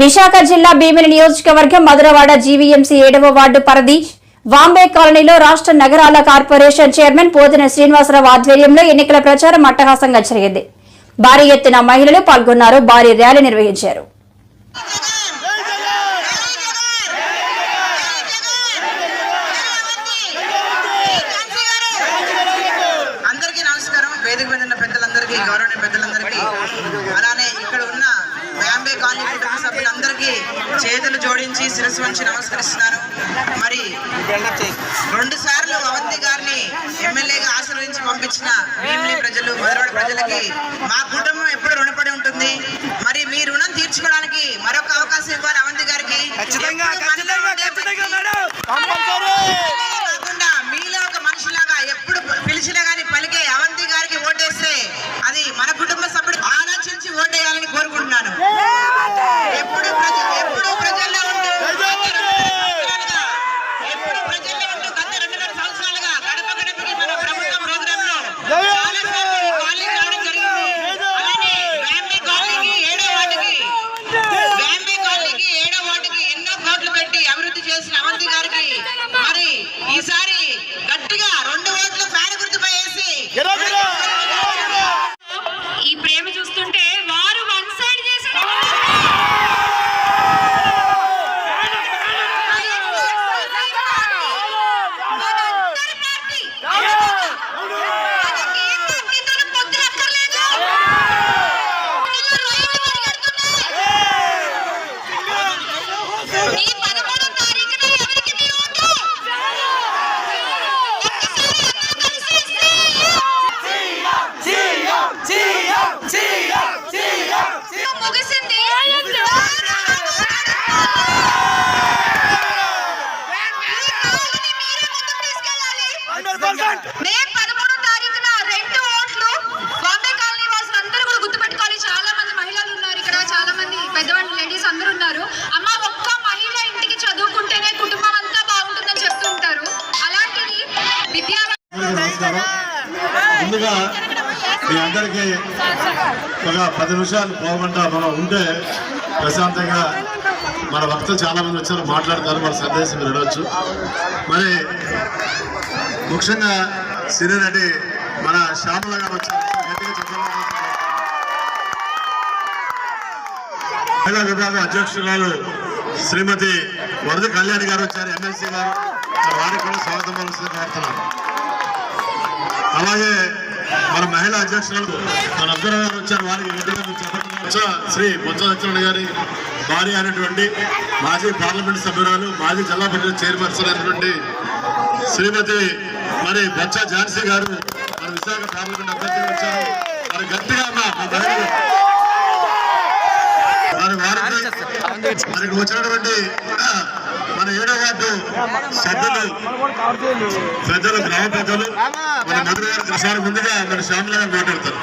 విశాఖ జిల్లా భీమిలి నియోజకవర్గం మధురవాడ జీవీఎంసీ ఏడవ వార్డు పరిధి వాంబే కాలనీలో రాష్ట్ర నగరాల కార్పొరేషన్ చైర్మన్ పోతిన శ్రీనివాసరావు ఆధ్వర్యంలో ఎన్నికల ప్రచారం అట్టహాసంగా జరిగింది. భారీ ఎత్తున మహిళలు పాల్గొన్నారు. భారీ ర్యాలీ నిర్వహించారు. కాలనీ కుటుంబ సభ్యులందరికీ చేతులు జోడించి శిరస్సు వంచి నమస్కరిస్తున్నాను మరి రెండు సార్లు అవంతి గారిని ఎమ్మెల్యేగా ఆశీర్వదించి పంపించిన భీమిలి ప్రజలు మధురవాడ ప్రజలకి మా కుటుంబం ఎప్పుడు రుణపడి మరి ఈసారి గట్టిగా రెండు ఓట్లు ఫ్యాన్ గుర్తుపై వేసి గిరా, గిరా. ఈ ప్రేమ చూస్తుంటే వారు వన్ సైడ్ చేసిన ఈ పదమూడో తారీఖున ఎవరికి మీ ఓటు ఒక్కసారి అందరూ కలిసి ముగిసింది మే పదమూడో తారీఖున రెండు ఓట్లు బాంబే కాలనీ వాసులందరూ కూడా గుర్తుపెట్టుకోవాలి. చాలా మంది మహిళలు ఉన్నారు ఇక్కడ చాలా మంది పెద్దవాళ్ళు లేడీస్ అందరూ ఉన్నారు. అమ్మ ఒక్క మహిళ ఇంటికి చదువుకుంటేనే కుటుంబం అంతా బాగుంటుందని చెప్తూ ఉంటారు. అలాంటిది విద్యా ముందుగా మీ అందరికీ ఒక పది నిమిషాలు పోకుండా మనం ఉంటే ప్రశాంతంగా మన భక్తులు చాలా మంది వచ్చారు మాట్లాడతారు మన సందేశం వినవచ్చు. మరి ముఖ్యంగా సినీ నటి మన శ్యామల గారు వచ్చారు. మహిళా విభాగం అధ్యక్షురాలు శ్రీమతి వరద కళ్యాణ్ గారు వచ్చారు ఎమ్మెల్సీ గారు. వారికి కూడా స్వాగతం పలుస్తుంది కోరుతున్నాను అలాగే మన మహిళా అధ్యక్షురాలు మన అబ్దుల్ గారు వచ్చారు. వారికి శ్రీ బొత్స సత్యనారాయణ గారి భార్య అయినటువంటి మాజీ పార్లమెంట్ సభ్యురాలు మాజీ జిల్లా పరిషత్ చైర్పర్సన్ అయినటువంటి శ్రీమతి మరి బొత్స ఝాన్సీ గారు మన విశాఖ పార్లమెంట్ అభ్యర్థిగా వచ్చారు. మరి గట్టిగా అమ్మా మరి వారి మనకి వచ్చినటువంటి మన ఏడో వార్డు సభ్యులు పెద్దలు గ్రామ పెద్దలు మన మధుర గారు ప్రసారం ముందుగా మన శ్యామల గారు మాట్లాడతారు.